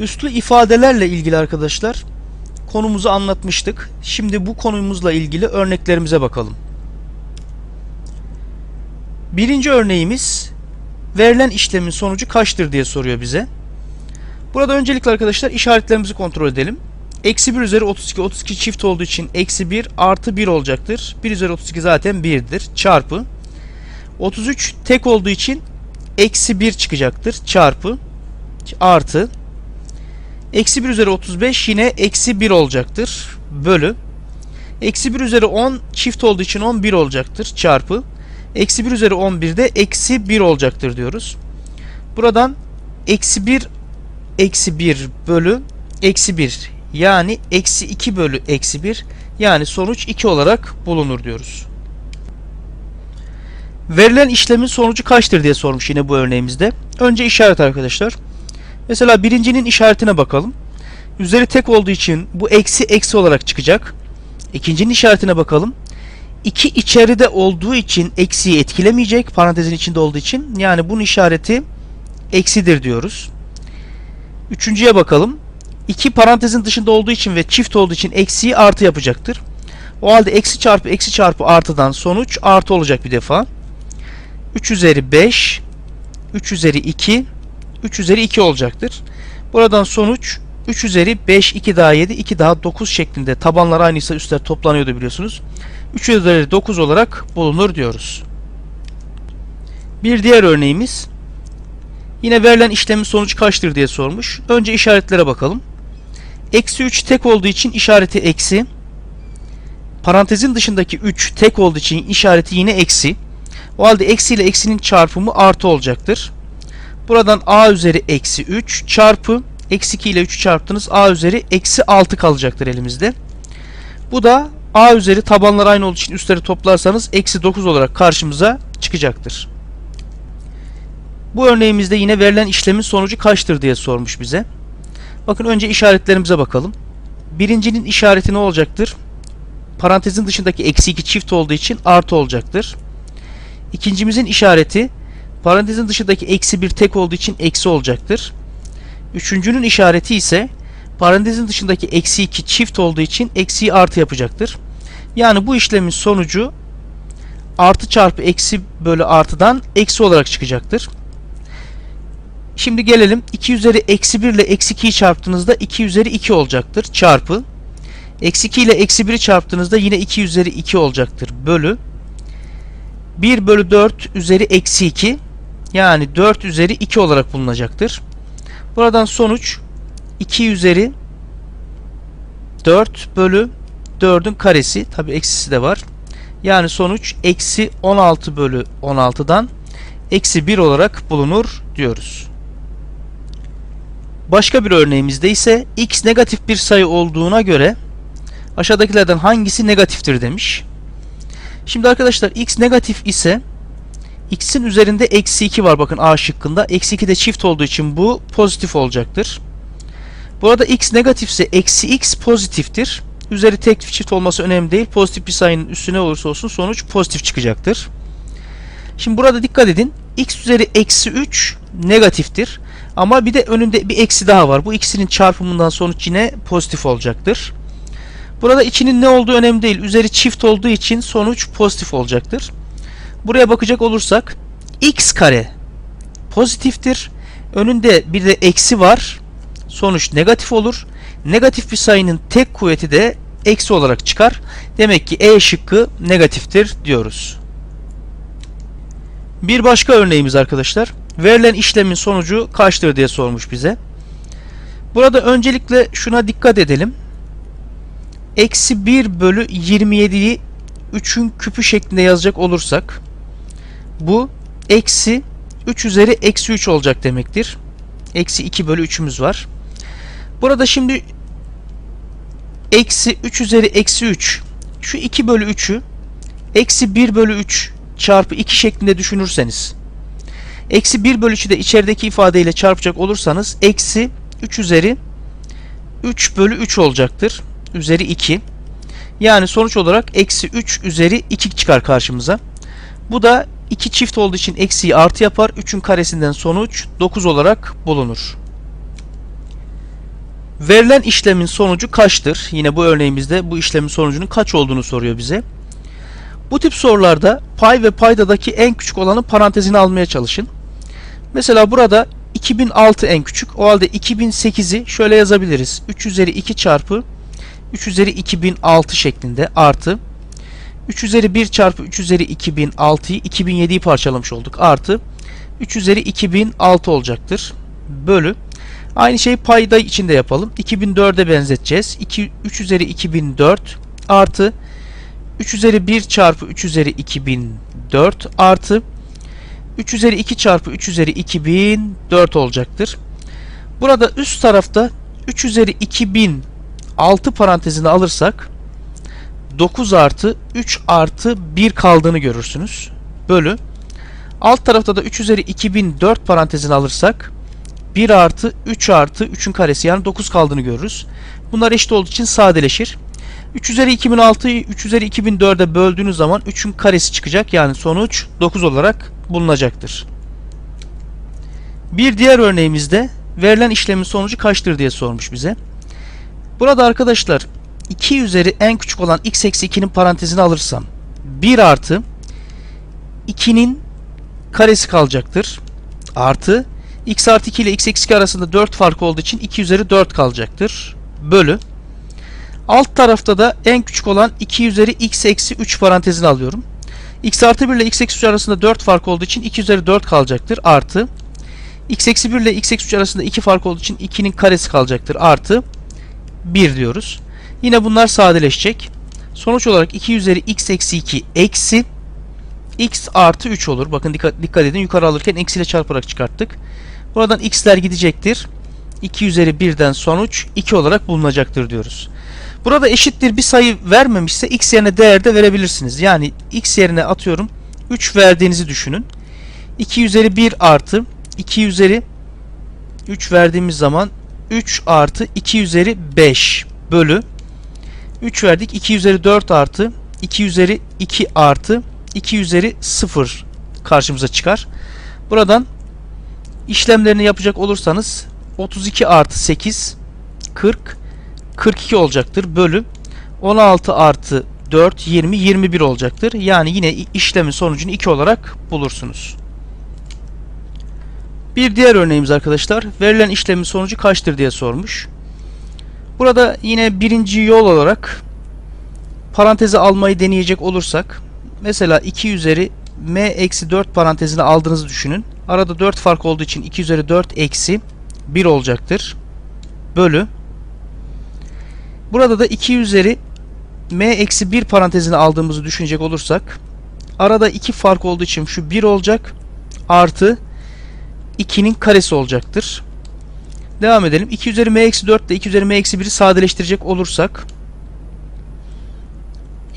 Üslü ifadelerle ilgili arkadaşlar konumuzu anlatmıştık. Şimdi bu konumuzla ilgili örneklerimize bakalım. Birinci örneğimiz verilen işlemin sonucu kaçtır diye soruyor bize. Burada öncelikle arkadaşlar işaretlerimizi kontrol edelim. Eksi 1 üzeri 32, 32 çift olduğu için eksi 1 artı 1 olacaktır. 1 üzeri 32 zaten 1'dir. Çarpı. 33 tek olduğu için eksi 1 çıkacaktır. Çarpı. Artı. Eksi 1 üzeri 35 yine eksi 1 olacaktır. Bölü. Eksi 1 üzeri 10 çift olduğu için 11 olacaktır. Çarpı. Eksi 1 üzeri 11 de eksi 1 olacaktır diyoruz. Buradan eksi 1 eksi 1 bölü eksi 1 yani eksi 2 bölü eksi 1 yani sonuç 2 olarak bulunur diyoruz. Verilen işlemin sonucu kaçtır diye sormuş yine bu örneğimizde. Önce işaret arkadaşlar. Mesela birincinin işaretine bakalım. Üzeri tek olduğu için bu eksi eksi olarak çıkacak. İkincinin işaretine bakalım. 2 içeride olduğu için eksiyi etkilemeyecek. Parantezin içinde olduğu için. Yani bunun işareti eksidir diyoruz. Üçüncüye bakalım. 2 parantezin dışında olduğu için ve çift olduğu için eksiyi artı yapacaktır. O halde eksi çarpı eksi çarpı artıdan sonuç artı olacak bir defa. 3 üzeri 5 3 üzeri 2 3 üzeri 2 olacaktır. Buradan sonuç 3 üzeri 5 2 daha 7 2 daha 9 şeklinde tabanlar aynıysa üstler toplanıyordu biliyorsunuz. 3 üzeri 9 olarak bulunur diyoruz. Bir diğer örneğimiz yine verilen işlemin sonucu kaçtır diye sormuş. Önce işaretlere bakalım. Eksi 3 tek olduğu için işareti eksi. Parantezin dışındaki 3 tek olduğu için işareti yine eksi. O halde eksi ile eksinin çarpımı artı olacaktır. Buradan a üzeri eksi 3 çarpı eksi 2 ile 3'ü çarptınız. a üzeri eksi 6 kalacaktır elimizde. Bu da a üzeri tabanlar aynı olduğu için üstleri toplarsanız eksi 9 olarak karşımıza çıkacaktır. Bu örneğimizde yine verilen işlemin sonucu kaçtır diye sormuş bize. Bakın önce işaretlerimize bakalım. Birincinin işareti ne olacaktır? Parantezin dışındaki eksi 2 çift olduğu için artı olacaktır. İkincimizin işareti parantezin dışındaki eksi 1 tek olduğu için eksi olacaktır. Üçüncünün işareti ise parantezin dışındaki eksi 2 çift olduğu için eksiyi artı yapacaktır. Yani bu işlemin sonucu artı çarpı eksi bölü artıdan eksi olarak çıkacaktır. Şimdi gelelim 2 üzeri eksi 1 ile eksi 2'yi çarptığınızda 2 üzeri 2 olacaktır. Çarpı. Eksi 2 ile eksi 1'i çarptığınızda yine 2 üzeri 2 olacaktır. Bölü. 1 bölü 4 üzeri eksi 2 yani 4 üzeri 2 olarak bulunacaktır. Buradan sonuç 2 üzeri 4 bölü 4'ün karesi. Tabi eksisi de var. Yani sonuç eksi 16 bölü 16'dan eksi 1 olarak bulunur diyoruz. Başka bir örneğimizde ise x negatif bir sayı olduğuna göre aşağıdakilerden hangisi negatiftir demiş. Şimdi arkadaşlar x negatif ise x'in üzerinde eksi 2 var bakın a şıkkında. Eksi 2 de çift olduğu için bu pozitif olacaktır. Burada x negatifse eksi x pozitiftir. Üzeri tek çift olması önemli değil. Pozitif bir sayının üstüne olursa olsun sonuç pozitif çıkacaktır. Şimdi burada dikkat edin. x üzeri eksi 3 negatiftir. Ama bir de önünde bir eksi daha var. Bu ikisinin çarpımından sonuç yine pozitif olacaktır. Burada içinin ne olduğu önemli değil. Üzeri çift olduğu için sonuç pozitif olacaktır. Buraya bakacak olursak x kare pozitiftir. Önünde bir de eksi var. Sonuç negatif olur. Negatif bir sayının tek kuvveti de eksi olarak çıkar. Demek ki E şıkkı negatiftir diyoruz. Bir başka örneğimiz arkadaşlar. Verilen işlemin sonucu kaçtır diye sormuş bize. Burada öncelikle şuna dikkat edelim. Eksi 1 bölü 27'yi 3'ün küpü şeklinde yazacak olursak bu eksi 3 üzeri eksi 3 olacak demektir. Eksi 2 bölü 3'ümüz var. Burada şimdi eksi 3 üzeri eksi 3 şu 2 bölü 3'ü eksi 1 bölü 3 çarpı 2 şeklinde düşünürseniz eksi 1 bölü 3'ü de içerideki ifadeyle çarpacak olursanız eksi 3 üzeri 3 bölü 3 olacaktır. Üzeri 2. Yani sonuç olarak eksi 3 üzeri 2 çıkar karşımıza. Bu da 2 çift olduğu için eksiyi artı yapar. 3'ün karesinden sonuç 9 olarak bulunur. Verilen işlemin sonucu kaçtır? Yine bu örneğimizde bu işlemin sonucunun kaç olduğunu soruyor bize. Bu tip sorularda pay ve paydadaki en küçük olanın parantezini almaya çalışın. Mesela burada 2006 en küçük. O halde 2008'i şöyle yazabiliriz. 3 üzeri 2 çarpı 3 üzeri 2006 şeklinde artı 3 üzeri 1 çarpı 3 üzeri 2006'yı 2007'yi parçalamış olduk. Artı 3 üzeri 2006 olacaktır. Bölü. Aynı şeyi payda içinde yapalım. 2004'e benzeteceğiz. 2, 3 üzeri 2004 artı 3 üzeri 1 çarpı 3 üzeri 2004 artı 3 üzeri 2 çarpı 3 üzeri 2004 olacaktır. Burada üst tarafta 3 üzeri 2006 parantezini alırsak 9 artı 3 artı 1 kaldığını görürsünüz. Bölü. Alt tarafta da 3 üzeri 2004 parantezini alırsak 1 artı 3 artı 3'ün karesi yani 9 kaldığını görürüz. Bunlar eşit olduğu için sadeleşir. 3 üzeri 2006'yı 3 üzeri 2004'e böldüğünüz zaman 3'ün karesi çıkacak. Yani sonuç 9 olarak bulunacaktır. Bir diğer örneğimizde verilen işlemin sonucu kaçtır diye sormuş bize. Burada arkadaşlar 2 üzeri en küçük olan x eksi 2'nin parantezini alırsam 1 artı 2'nin karesi kalacaktır. Artı x artı 2 ile x eksi 2 arasında 4 fark olduğu için 2 üzeri 4 kalacaktır. Bölü. Alt tarafta da en küçük olan 2 üzeri x eksi 3 parantezini alıyorum. x artı 1 ile x eksi 3 arasında 4 fark olduğu için 2 üzeri 4 kalacaktır. Artı x eksi 1 ile x eksi 3 arasında 2 fark olduğu için 2'nin karesi kalacaktır. Artı 1 diyoruz. Yine bunlar sadeleşecek. Sonuç olarak 2 üzeri x eksi 2 eksi x artı 3 olur. Bakın dikkat, dikkat edin yukarı alırken eksiyle çarparak çıkarttık. Buradan x'ler gidecektir. 2 üzeri 1'den sonuç 2 olarak bulunacaktır diyoruz. Burada eşittir bir sayı vermemişse x yerine değer de verebilirsiniz. Yani x yerine atıyorum 3 verdiğinizi düşünün. 2 üzeri 1 artı 2 üzeri 3 verdiğimiz zaman 3 artı 2 üzeri 5 bölü 3 verdik. 2 üzeri 4 artı 2 üzeri 2 artı 2 üzeri 0 karşımıza çıkar. Buradan işlemlerini yapacak olursanız 32 artı 8 40 42 olacaktır. Bölü 16 artı 4 20 21 olacaktır. Yani yine işlemin sonucunu 2 olarak bulursunuz. Bir diğer örneğimiz arkadaşlar verilen işlemin sonucu kaçtır diye sormuş. Burada yine birinci yol olarak paranteze almayı deneyecek olursak mesela 2 üzeri m eksi 4 parantezini aldığınızı düşünün. Arada 4 fark olduğu için 2 üzeri 4 eksi 1 olacaktır. Bölü. Burada da 2 üzeri m eksi 1 parantezini aldığımızı düşünecek olursak arada 2 fark olduğu için şu 1 olacak. Artı 2'nin karesi olacaktır. Devam edelim. 2 üzeri m eksi 4 ile 2 üzeri m eksi 1'i sadeleştirecek olursak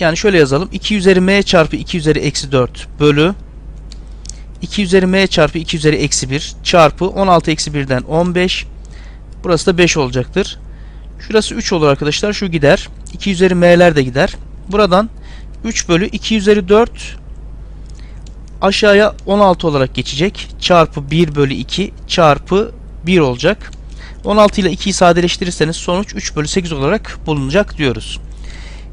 yani şöyle yazalım. 2 üzeri m çarpı 2 üzeri eksi 4 bölü 2 üzeri m çarpı 2 üzeri eksi 1 çarpı 16 eksi 1'den 15 burası da 5 olacaktır. Şurası 3 olur arkadaşlar. Şu gider. 2 üzeri m'ler de gider. Buradan 3 bölü 2 üzeri 4 aşağıya 16 olarak geçecek. Çarpı 1 bölü 2 çarpı 1 olacak. 16 ile 2'yi sadeleştirirseniz sonuç 3 bölü 8 olarak bulunacak diyoruz.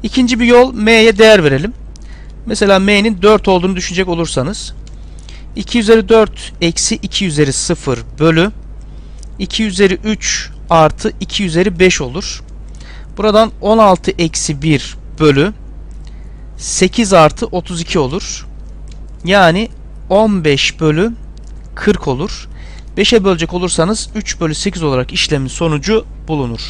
İkinci bir yol m'ye değer verelim. Mesela m'nin 4 olduğunu düşünecek olursanız 2 üzeri 4 eksi 2 üzeri 0 bölü 2 üzeri 3 artı 2 üzeri 5 olur. Buradan 16 eksi 1 bölü 8 artı 32 olur. Yani 15 bölü 40 olur. 5'e bölecek olursanız 3 bölü 8 olarak işlemin sonucu bulunur.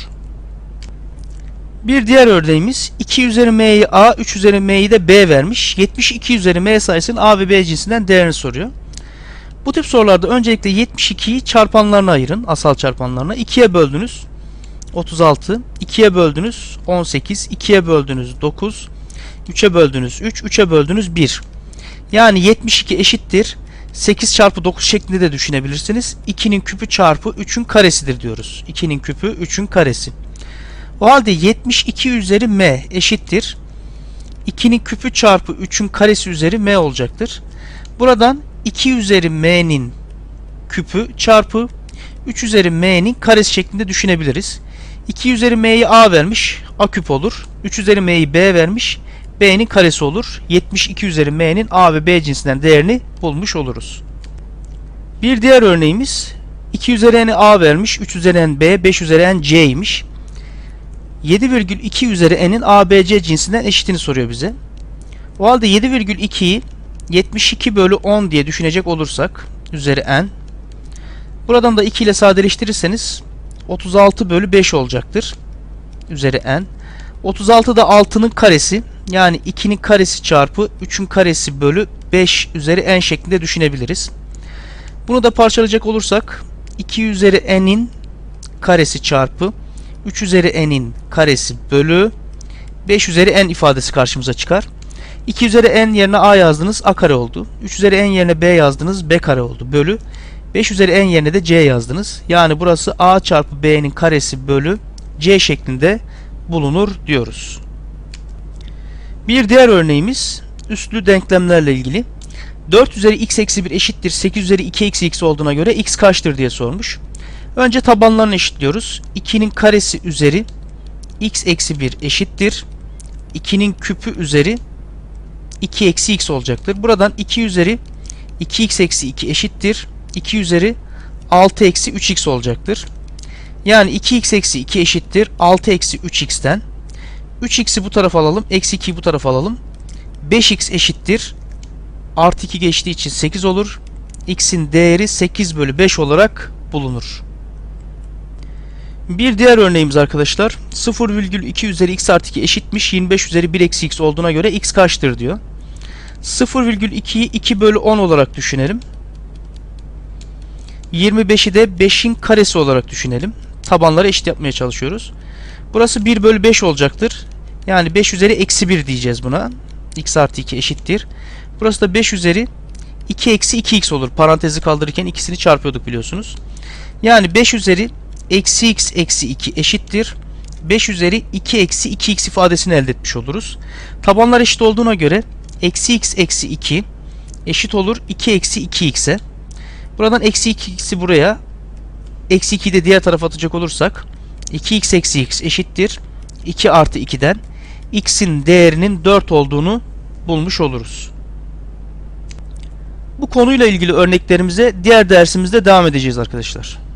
Bir diğer örneğimiz 2 üzeri m'yi a, 3 üzeri m'yi de b vermiş. 72 üzeri m sayısının a ve b cinsinden değerini soruyor. Bu tip sorularda öncelikle 72'yi çarpanlarına ayırın. Asal çarpanlarına. 2'ye böldünüz 36. 2'ye böldünüz 18. 2'ye böldünüz 9. 3'e böldünüz 3. 3'e böldünüz 1. Yani 72 eşittir. 8 çarpı 9 şeklinde de düşünebilirsiniz. 2'nin küpü çarpı 3'ün karesidir diyoruz. 2'nin küpü 3'ün karesi. O halde 72 üzeri m eşittir. 2'nin küpü çarpı 3'ün karesi üzeri m olacaktır. Buradan 2 üzeri m'nin küpü çarpı 3 üzeri m'nin karesi şeklinde düşünebiliriz. 2 üzeri m'yi a vermiş. a küp olur. 3 üzeri m'yi b vermiş. B'nin karesi olur. 72 üzeri m'nin a ve b cinsinden değerini bulmuş oluruz. Bir diğer örneğimiz 2 üzeri n a vermiş. 3 üzeri n b, 5 üzeri n c'ymiş. 7,2 üzeri n'in a, b, c cinsinden eşitini soruyor bize. O halde 7,2'yi 72 bölü 10 diye düşünecek olursak üzeri n. Buradan da 2 ile sadeleştirirseniz 36 bölü 5 olacaktır. Üzeri n. 36 da 6'nın karesi yani 2'nin karesi çarpı 3'ün karesi bölü 5 üzeri n şeklinde düşünebiliriz. Bunu da parçalayacak olursak 2 üzeri n'in karesi çarpı 3 üzeri n'in karesi bölü 5 üzeri n ifadesi karşımıza çıkar. 2 üzeri n yerine a yazdınız a kare oldu. 3 üzeri n yerine b yazdınız b kare oldu. Bölü 5 üzeri n yerine de c yazdınız. Yani burası a çarpı b'nin karesi bölü c şeklinde bulunur diyoruz. Bir diğer örneğimiz üstlü denklemlerle ilgili. 4 üzeri x eksi 1 eşittir 8 üzeri 2 eksi x olduğuna göre x kaçtır diye sormuş. Önce tabanlarını eşitliyoruz. 2'nin karesi üzeri x eksi 1 eşittir. 2'nin küpü üzeri 2 eksi x olacaktır. Buradan 2 üzeri 2x eksi 2 eşittir. 2 üzeri 6 eksi 3x olacaktır. Yani 2x eksi 2 eşittir 6 eksi 3x'ten. 3x'i bu tarafa alalım. Eksi 2'yi bu tarafa alalım. 5x eşittir. Artı 2 geçtiği için 8 olur. x'in değeri 8 bölü 5 olarak bulunur. Bir diğer örneğimiz arkadaşlar 0,2 üzeri x artı 2 eşitmiş 25 üzeri 1 eksi x olduğuna göre x kaçtır diyor. 0,2'yi 2 bölü 10 olarak düşünelim. 25'i de 5'in karesi olarak düşünelim. Tabanları eşit yapmaya çalışıyoruz. Burası 1 bölü 5 olacaktır. Yani 5 üzeri eksi 1 diyeceğiz buna. x artı 2 eşittir. Burası da 5 üzeri 2 eksi 2x olur. Parantezi kaldırırken ikisini çarpıyorduk biliyorsunuz. Yani 5 üzeri eksi x eksi 2 eşittir. 5 üzeri 2 eksi 2x ifadesini elde etmiş oluruz. Tabanlar eşit olduğuna göre eksi x eksi 2 eşit olur 2 eksi 2x'e. Buradan eksi 2x'i buraya eksi 2'yi de diğer tarafa atacak olursak 2x eksi x eşittir 2 artı 2'den x'in değerinin 4 olduğunu bulmuş oluruz. Bu konuyla ilgili örneklerimize diğer dersimizde devam edeceğiz arkadaşlar.